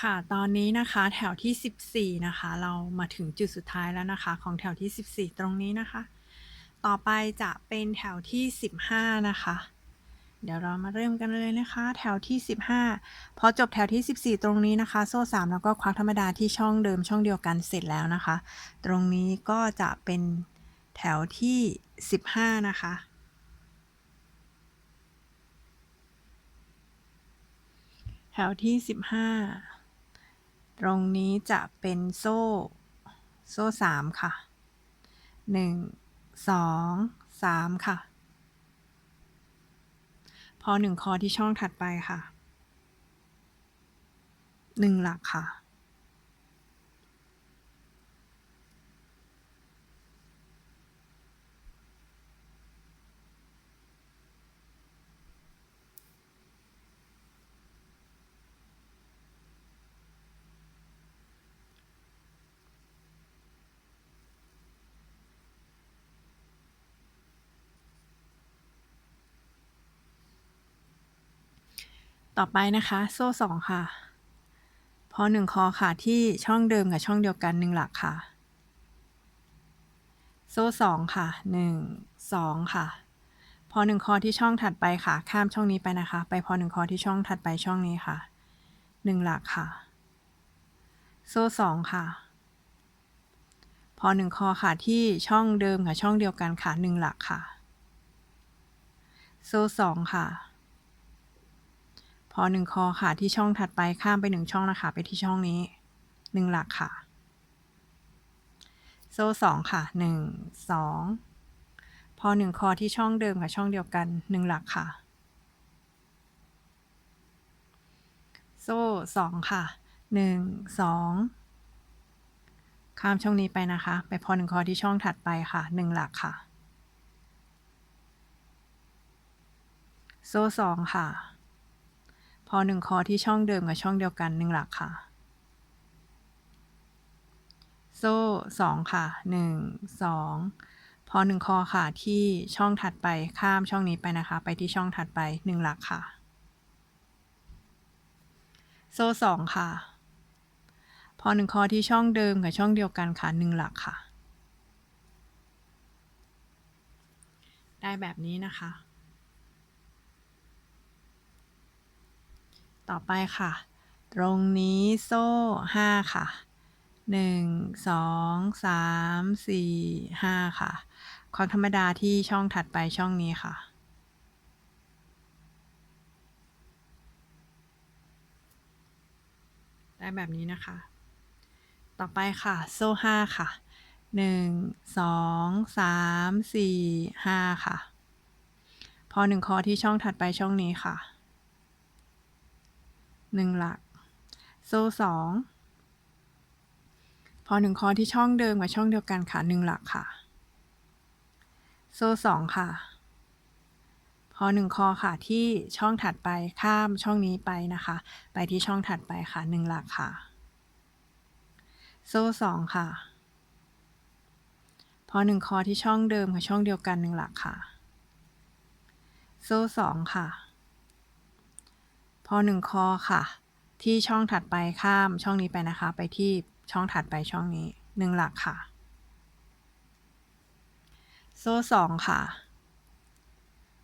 ค่ะ ตอนนี้นะคะแถวที่ 14 นะคะ เรามาถึงจุดสุดท้ายแล้วนะคะ ของแถวที่ 14 ตรงนี้นะคะ ต่อไปจะเป็นแถวที่ 15 นะคะ เดี๋ยวเรามาเริ่มกันเลยนะคะ แถวที่ 15 พอจบแถวที่ 14 ตรงนี้นะคะ โซ่ 3 แล้วก็ควักธรรมดาที่ช่องเดิมช่องเดียวกันเสร็จแล้วนะคะ ตรงนี้ก็จะเป็นแถวที่ 15 นะคะแถวที่15 ตรงนี้จะเป็นโซ่ โซ่สามค่ะหนึ่งสองสามค่ะ พอหนึ่งคอที่ช่องถัดไปค่ะหนึ่งหลักค่ะ ต่อไปนะคะ โซ่2ค่ะ พอ1คอค่ะที่ช่องเดิมกับช่องเดียวกัน1หลักค่ะ โซ่2ค่ะ1 2ค่ะ พอ1คอที่ช่องถัดไปค่ะ ข้ามช่องนี้ไปนะคะ ไปพอ1คอที่ช่องถัดไปช่องนี้ค่ะ1หลักค่ะ โซ่2ค่ะ พอ1คอค่ะที่ช่องเดิมกับช่องเดียวกันค่ะ1หลักค่ะ โซ่2ค่ะ พอ1คอค่ะที่ช่องถัดไปข้ามไป1ช่องนะคะ ไปที่ช่องนี้1หลักค่ะ โซ่2ค่ะ1 2พอ1คอที่ช่องเดิมกับช่องเดียวกัน1หลักค่ะ โซ่2ค่ะ1 2ข้ามช่องนี้ไปนะคะ ไปพอ1คอที่ช่องถัดไปค่ะ1หลักค่ะ โซ่2ค่ะ พอ1คอที่ช่องเดิมกับช่องเดียวกัน1หลักค่ะ โซ่2ค่ะ1 2พอ1คอค่ะที่ช่องถัดไปข้ามช่องนี้ไปนะคะ ไปที่ช่องถัดไป1หลักค่ะ โซ่2ค่ะ พอ1คอที่ช่องเดิมกับช่องเดียวกันค่ะ1หลักค่ะ ได้แบบนี้นะคะ ต่อไปค่ะ ตรงนี้โซ่5ค่ะ1 2 3 4 5ค่ะ ความธรรมดาที่ช่องถัดไปช่องนี้ค่ะ ได้แบบนี้นะคะ ต่อไปค่ะ โซ่5ค่ะ1 2 3 4 5ค่ะ พอ1คอที่ช่องถัดไปช่องนี้ค่ะ 1หลัก โซ่2พอ1คอที่ช่องเดิมกับช่องเดียวกันค่ะ1หลักค่ะ โซ่2ค่ะ พอ1คอค่ะที่ช่องถัดไปข้ามช่องนี้ไปนะคะ ไปที่ช่องถัดไปค่ะ1หลักค่ะ โซ่2ค่ะ พอ1คอที่ช่องเดิมกับช่องเดียวกัน1หลักค่ะ โซ่2ค่ะ พอ1คอค่ะ ที่ช่องถัดไปข้ามช่องนี้ไปนะคะ ไปที่ช่องถัดไปช่องนี้1หลักค่ะ โซ่2ค่ะ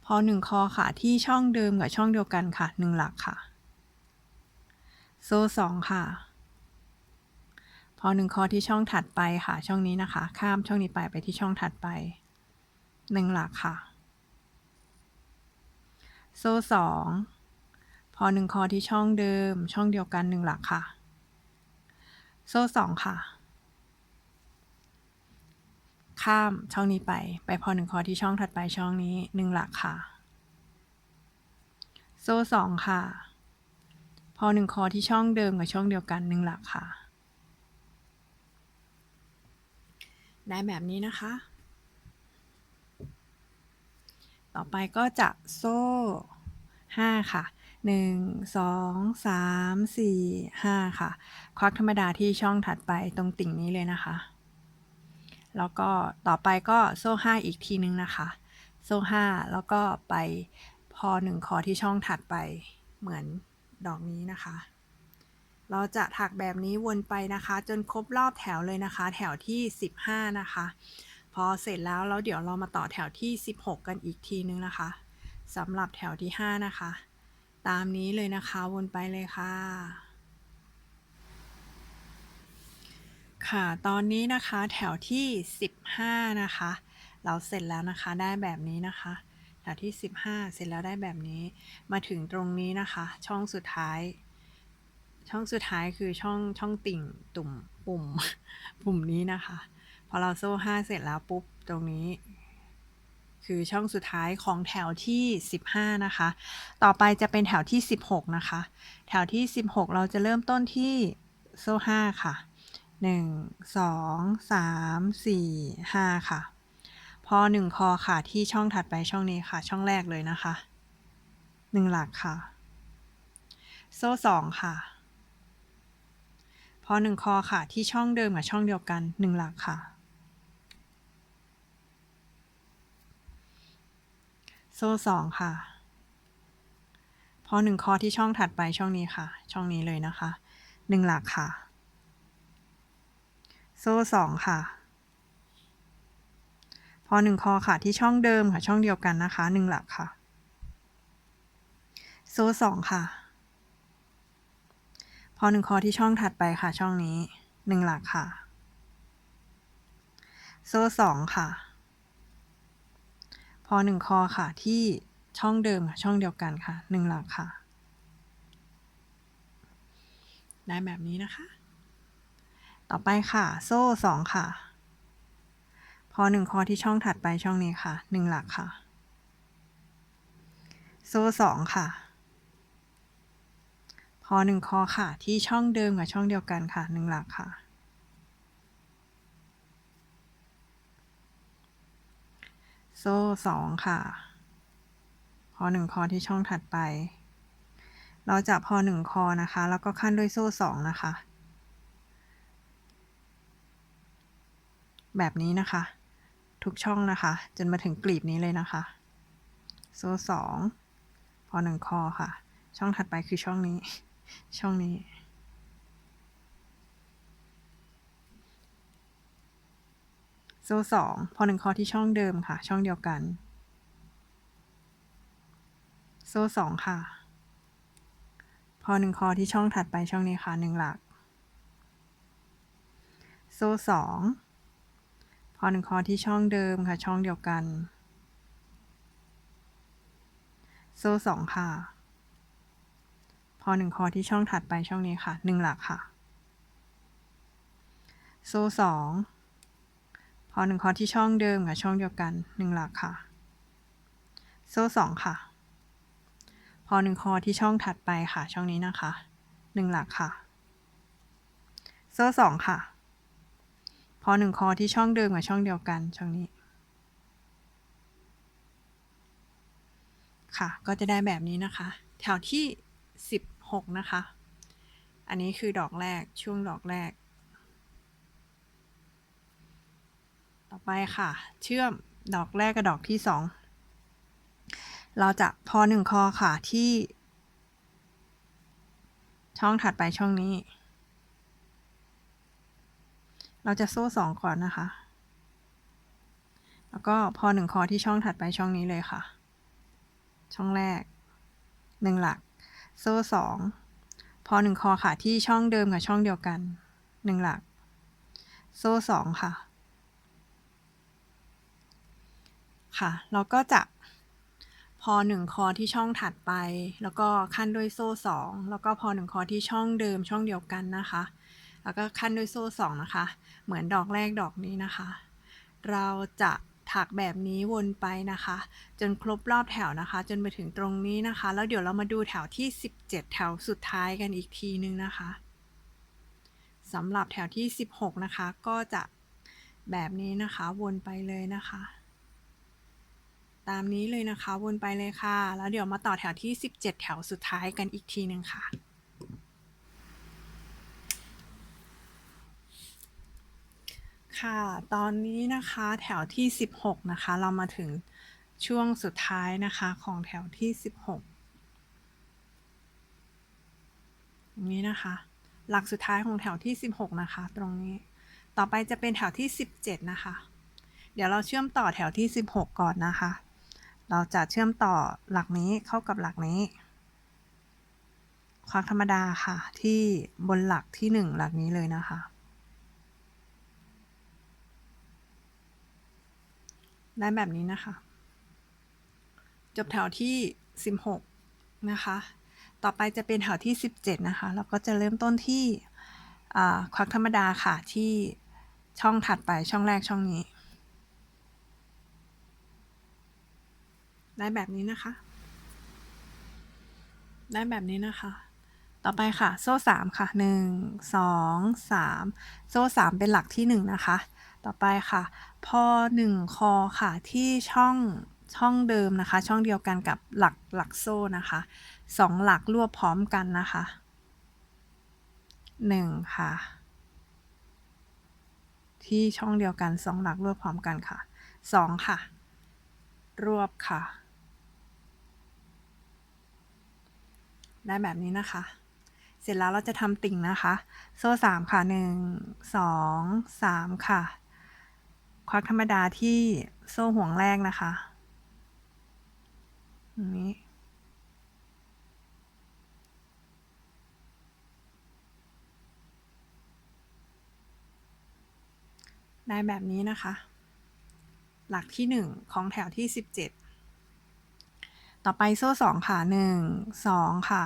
พอ1คอค่ะ ที่ช่องเดิมกับช่องเดียวกันค่ะ1หลักค่ะ โซ่2ค่ะ พอ1คอที่ช่องถัดไปค่ะ ช่องนี้นะคะ ข้ามช่องนี้ไปไปที่ช่องถัดไป1หลักค่ะ โซ่2 พอ1คอที่ช่องเดิม ช่องเดียวกัน1หลักค่ะ โซ่2ค่ะ ข้ามช่องนี้ไป ไปพอ1คอที่ช่องถัดไปช่องนี้1หลักค่ะ โซ่2ค่ะ พอ1คอที่ช่องเดิมกับช่องเดียวกัน1หลักค่ะ ได้แบบนี้นะคะ ต่อไปก็จะโซ่ 5 ค่ะ 1 2 3 4 5 ค่ะ ควักธรรมดาที่ช่องถัดไปตรงติ่งนี้เลยนะคะ แล้วก็ต่อไปก็โซ่ 5 อีกทีนึงนะคะ โซ่ 5 แล้วก็ไปพอ 1 คอที่ช่องถัดไปเหมือนดอกนี้นะคะ เราจะถักแบบนี้วนไปนะคะ จนครบรอบแถวเลยนะคะ แถวที่ 15 นะคะพอเสร็จแล้วแล้วเดี๋ยวเรามาต่อแถวที่ 16 กันอีกทีนึงนะคะสำหรับแถวที่ 5 นะคะ ตามนี้เลยนะคะวนไปเลยค่ะ ค่ะตอนนี้นะคะแถวที่ 15 นะคะ เราเสร็จแล้วนะคะได้แบบนี้นะคะแถวที่ 15 เสร็จแล้วได้แบบนี้มาถึงตรงนี้นะคะ ช่องสุดท้าย ช่องสุดท้ายคือช่องช่องติ่งตุ่มปุ่มปุ่มนี้นะคะ พอเราโซ่ 5 เสร็จแล้วปุ๊บตรงนี้ คือช่องสุดท้ายของแถวที่ 15 นะคะ ต่อไปจะเป็นแถวที่ 16 นะคะ แถวที่ 16 เราจะเริ่มต้นที่โซ่5ค่ะ 1 2 3 4 5 ค่ะ พอ 1 คอค่ะที่ช่องถัดไปช่องนี้ค่ะ ช่องแรกเลยนะคะ 1 หลักค่ะ โซ่ 2 ค่ะ พอ 1 คอค่ะที่ช่องเดิมกับช่องเดียวกัน 1 หลักค่ะ โซ่2ค่ะ พอ1คอที่ช่องถัดไปช่องนี้ค่ะ ช่องนี้เลยนะคะ1หลักค่ะ โซ่2ค่ะ พอ1คอค่ะที่ช่องเดิมค่ะ ช่องเดียวกันนะคะ1หลักค่ะ โซ่2ค่ะ พอ1คอที่ช่องถัดไปค่ะ ช่องนี้1หลักค่ะ โซ่2ค่ะ พอ1คอค่ะ ที่ช่องเดิมค่ะช่องเดียวกันค่ะ1หลักค่ะ ได้แบบนี้นะคะ ต่อไปค่ะ โซ่2ค่ะ พอ1คอที่ช่องถัดไปช่องนี้ค่ะ1หลักค่ะ โซ่2ค่ะ พอ1คอค่ะ ที่ช่องเดิมกับช่องเดียวกันค่ะ1หลักค่ะ โซ่2ค่ะพอ1คอที่ช่องถัดไป เราจะพอ1คอนะคะ แล้วก็ขั้นด้วยโซ่2นะคะ แบบนี้นะคะ ทุกช่องนะคะ จนมาถึงกลีบนี้เลยนะคะ โซ่2พอ1คอค่ะ ช่องถัดไปคือช่องนี้ ช่องนี้ โซ่2พอ1คอที่ช่องเดิมค่ะ ช่องเดียวกัน โซ่2ค่ะ พอ1คอที่ช่องถัดไปช่องนี้ค่ะ1หลัก โซ่2พอ1คอที่ช่องเดิมค่ะ ช่องเดียวกัน โซ่2ค่ะ พอ1คอที่ช่องถัดไปช่องนี้ค่ะ1หลักค่ะ โซ่2 พอ1คอที่ช่องเดิมค่ะช่องเดียวกัน1หลักค่ะ โซ่2ค่ะ พอ1คอที่ช่องถัดไปค่ะ ช่องนี้นะคะ1หลักค่ะ โซ่2ค่ะ พอ1คอที่ช่องเดิมกับช่องเดียวกันช่องนี้ ค่ะ ก็จะได้แบบนี้นะคะ แถวที่ 16 นะคะ อันนี้คือดอกแรกช่วงดอกแรก ต่อไปค่ะ เชื่อมดอกแรกกับดอกที่2เราจะพอ1คอค่ะที่ ช่องถัดไปช่องนี้ เราจะโซ่2ก่อนนะคะ แล้วก็พอ1คอที่ช่องถัดไปช่องนี้เลยค่ะ ช่องแรก1หลัก โซ่2พอ1คอค่ะที่ช่องเดิมกับช่องเดียวกัน1หลัก โซ่2ค่ะ ค่ะเราก็จะพอ1คอที่ช่องถัดไป แล้วก็ขั้นด้วยโซ่2แล้วก็พอ1คอที่ช่องเดิมช่องเดียวกันนะคะ แล้วก็ขั้นด้วยโซ่2นะคะ เหมือนดอกแรกดอกนี้นะคะ เราจะถักแบบนี้วนไปนะคะ จนครบรอบแถวนะคะ จนไปถึงตรงนี้นะคะ แล้วเดี๋ยวเรามาดูแถวที่ 17 แถวสุดท้ายกันอีกทีนึงนะคะสำหรับแถวที่ 16 นะคะ ก็จะแบบนี้นะคะวนไปเลยนะคะ ตามนี้เลยนะคะ วนไปเลยค่ะ แล้วเดี๋ยวมาต่อแถวที่ 17 แถวสุดท้ายกันอีกทีหนึ่งค่ะ ค่ะ ตอนนี้นะคะแถวที่ 16 นะคะ เรามาถึงช่วงสุดท้ายนะคะของแถวที่ 16ตรงนี้นะคะ หลักสุดท้ายของแถวที่ 16 นะคะ ตรงนี้ ต่อไปจะเป็นแถวที่ 17 นะคะเดี๋ยวเราเชื่อมต่อแถวที่ 16 ก่อนนะคะ เราจะเชื่อมต่อหลักนี้เข้ากับหลักนี้ ควักธรรมดาค่ะ ที่บนหลักที่ 1 หลักนี้เลยนะคะ ได้แบบนี้นะคะ จบแถวที่ 16 นะคะ ต่อไปจะเป็นแถวที่ 17 นะคะแล้วก็จะเริ่มต้นที่ควักธรรมดาค่ะที่ช่องถัดไปช่องแรกช่องนี้ ได้แบบนี้นะคะ ได้แบบนี้นะคะ ต่อไปค่ะ โซ่สามค่ะหนึ่งสองสามโซ่สามเป็นหลักที่หนึ่งนะคะ ต่อไปค่ะ พอหนึ่งคอค่ะที่ช่องช่องเดิมนะคะ ช่องเดียวกันกับหลักหลักโซ่นะคะสองหลักรวบพร้อมกันนะคะหนึ่งค่ะ ที่ช่องเดียวกันสองหลักรวบพร้อมกันค่ะสองค่ะ รวบค่ะ ได้แบบนี้นะคะ เสร็จแล้วเราจะทำติ่งนะคะ โซ่สามค่ะหนึ่งสองสามค่ะ ควักธรรมดาที่โซ่ห่วงแรกนะคะอย่างนี้ได้แบบนี้นะคะ หลักที่ 1 ของแถวที่ 17 ต่อไปโซ่2ค่ะ1 2ค่ะ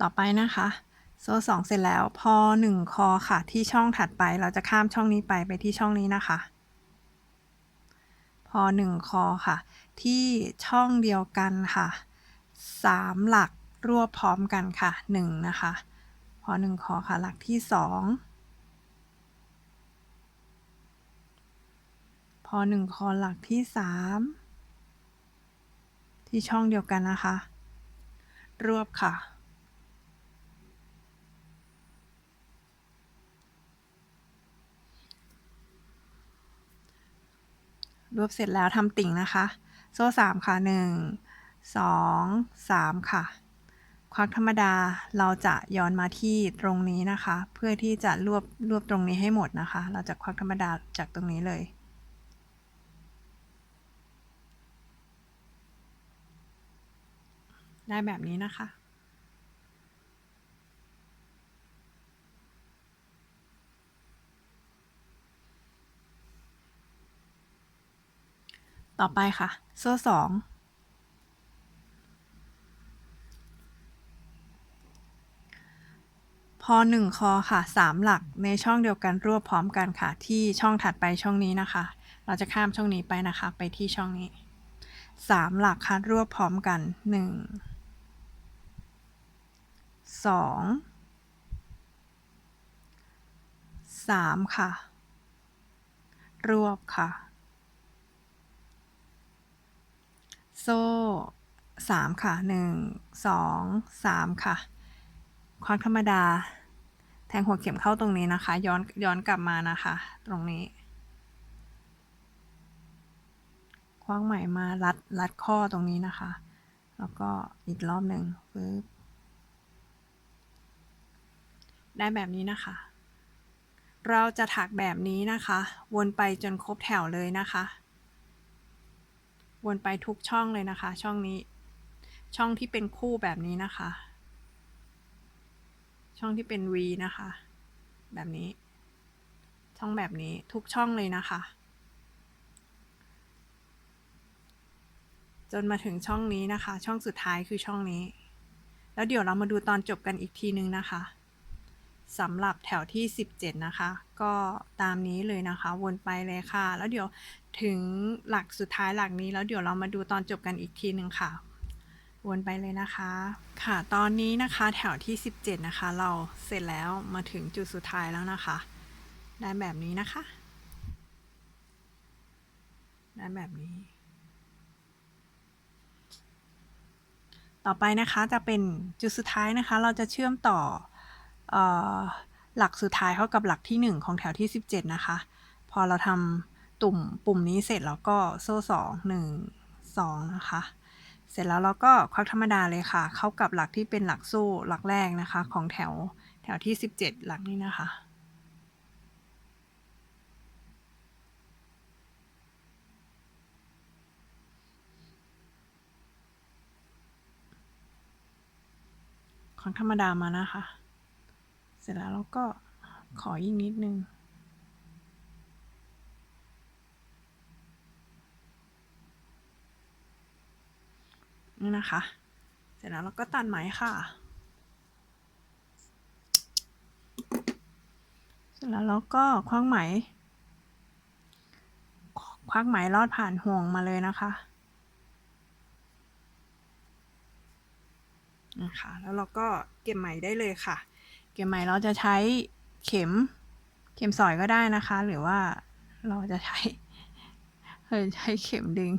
ต่อไปนะคะ โซ่สองเสร็จแล้วพอหนึ่งคอค่ะ ที่ช่องถัดไปเราจะข้ามช่องนี้ไปไปที่ช่องนี้นะคะ พอหนึ่งคอค่ะ ที่ช่องเดียวกันค่ะสามหลักรวบพร้อมกันค่ะหนึ่งนะคะ อหนึ่งคอค่ะ หลักที่สองพอหนึ่งคอหลักที่สามที่ช่องเดียวกันนะคะ รวบค่ะ รวบเสร็จแล้วทำติ่งนะคะ โซ่สามค่ะหนึ่งสองสามค่ะ ควักธรรมดาเราจะย้อนมาที่ตรงนี้นะคะ เพื่อที่จะรวบรวบตรงนี้ให้หมดนะคะ เราจะควักธรรมดาจากตรงนี้เลยได้แบบนี้นะคะ ต่อไปค่ะ โซ่สอง พอหนึ่งคอค่ะสามหลักในช่องเดียวกันรวบพร้อมกันค่ะ ที่ช่องถัดไปช่องนี้นะคะ เราจะข้ามช่องนี้ไปนะคะ ไปที่ช่องนี้สามหลักค่ะรวบพร้อมกันหนึ่งสองสามค่ะ รวบค่ะ โซ่สามค่ะหนึ่งสองสามค่ะควักธรรมดา แทงหัวเข็มเข้าตรงนี้นะคะ ย้อนย้อนกลับมานะคะ ตรงนี้ คว้างใหม่มารัดรัดข้อตรงนี้นะคะ แล้วก็อีกรอบหนึ่งปึ๊บได้แบบนี้นะคะ เราจะถักแบบนี้นะคะ วนไปจนครบแถวเลยนะคะ วนไปทุกช่องเลยนะคะ ช่องนี้ ช่องที่เป็นคู่แบบนี้นะคะ ช่องที่เป็น V นะคะ แบบนี้ ช่องแบบนี้ทุกช่องเลยนะคะ จนมาถึงช่องนี้นะคะ ช่องสุดท้ายคือช่องนี้ แล้วเดี๋ยวเรามาดูตอนจบกันอีกทีนึงนะคะสำหรับแถวที่ 17 นะคะ ก็ตามนี้เลยนะคะ วนไปเลยค่ะ แล้วเดี๋ยวถึงหลักสุดท้ายหลักนี้ แล้วเดี๋ยวเรามาดูตอนจบกันอีกทีหนึ่งค่ะ วนไปเลยนะคะ ค่ะ ตอนนี้นะคะแถวที่ 17 นะคะ เราเสร็จแล้วมาถึงจุดสุดท้ายแล้วนะคะ ได้แบบนี้นะคะ ได้แบบนี้ ต่อไปนะคะจะเป็นจุดสุดท้ายนะคะ เราจะเชื่อมต่อหลักสุดท้ายเข้ากับหลักที่ 1 ของแถวที่ 17 นะคะ พอเราทำตุ่มปุ่มนี้เสร็จแล้วก็โซ่สองหนึ่งสองนะคะ เสร็จแล้วเราก็ควักธรรมดาเลยค่ะ เข้ากับหลักที่เป็นหลักโซ่หลักแรกนะคะ ของแถวแถวที่ 17 หลักนี้นะคะควักธรรมดามานะคะ เสร็จแล้วเราก็ขออีกนิดนึง นี่นะคะ เสร็จแล้วเราก็ตัดไหมค่ะ เสร็จแล้วเราก็คว้างไหม คว้างไหมลอดผ่านห่วงมาเลยนะคะนะคะแล้วเราก็เก็บไหมได้เลยค่ะ เก็บไหมเราจะใช้เข็มเข็มสอยก็ได้นะคะ หรือว่าเราจะใช้เออใช้เข็มดึง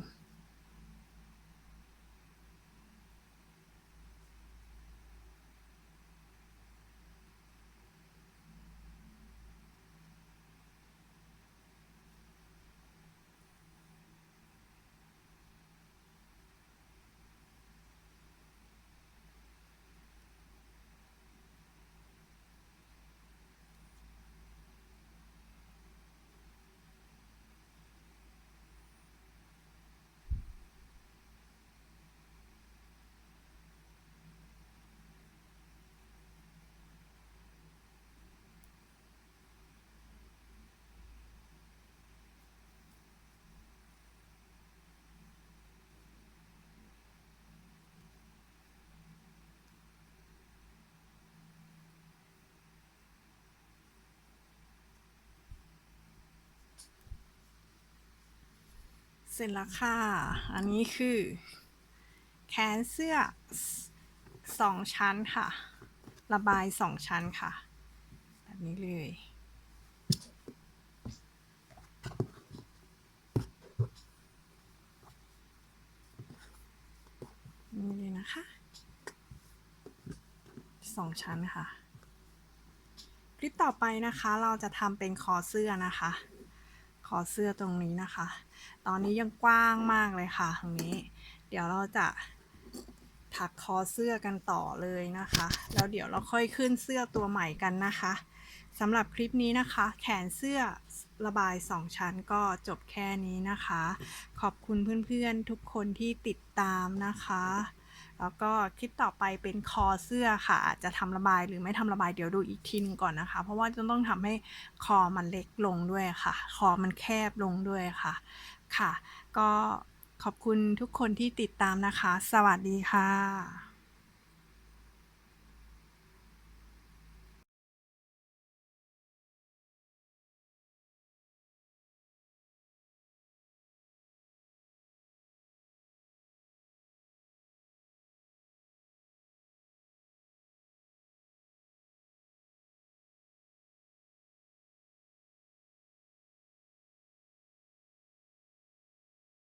ร็จแล้วค่ะ อันนี้คือ แขนเสื้อสองชั้นค่ะ ระบายสองชั้นค่ะ แบบนี้เลยนี่เลยนะคะสองชั้นค่ะ คลิปต่อไปนะคะ เราจะทำเป็นคอเสื้อนะคะ อเสื้อตรงนี้นะคะ ตอนนี้ยังกว้างมากเลยค่ะตรงนี้ เดี๋ยวเราจะถักคอเสื้อกันต่อเลยนะคะ แล้วเดี๋ยวเราค่อยขึ้นเสื้อตัวใหม่กันนะคะสำหรับคลิปนี้นะคะ แขนเสื้อระบาย 2 ชั้นก็จบแค่นี้นะคะ ขอบคุณเพื่อนๆทุกคนที่ติดตามนะคะ แล้วก็คลิปต่อไปเป็นคอเสื้อค่ะ จะทำระบายหรือไม่ทำระบายเดี๋ยวดูอีกทีนึงก่อนนะคะ เพราะว่าจะต้องทำให้คอมันเล็กลงด้วยค่ะ คอมันแคบลงด้วยค่ะ ค่ะ ก็ขอบคุณทุกคนที่ติดตามนะคะ สวัสดีค่ะ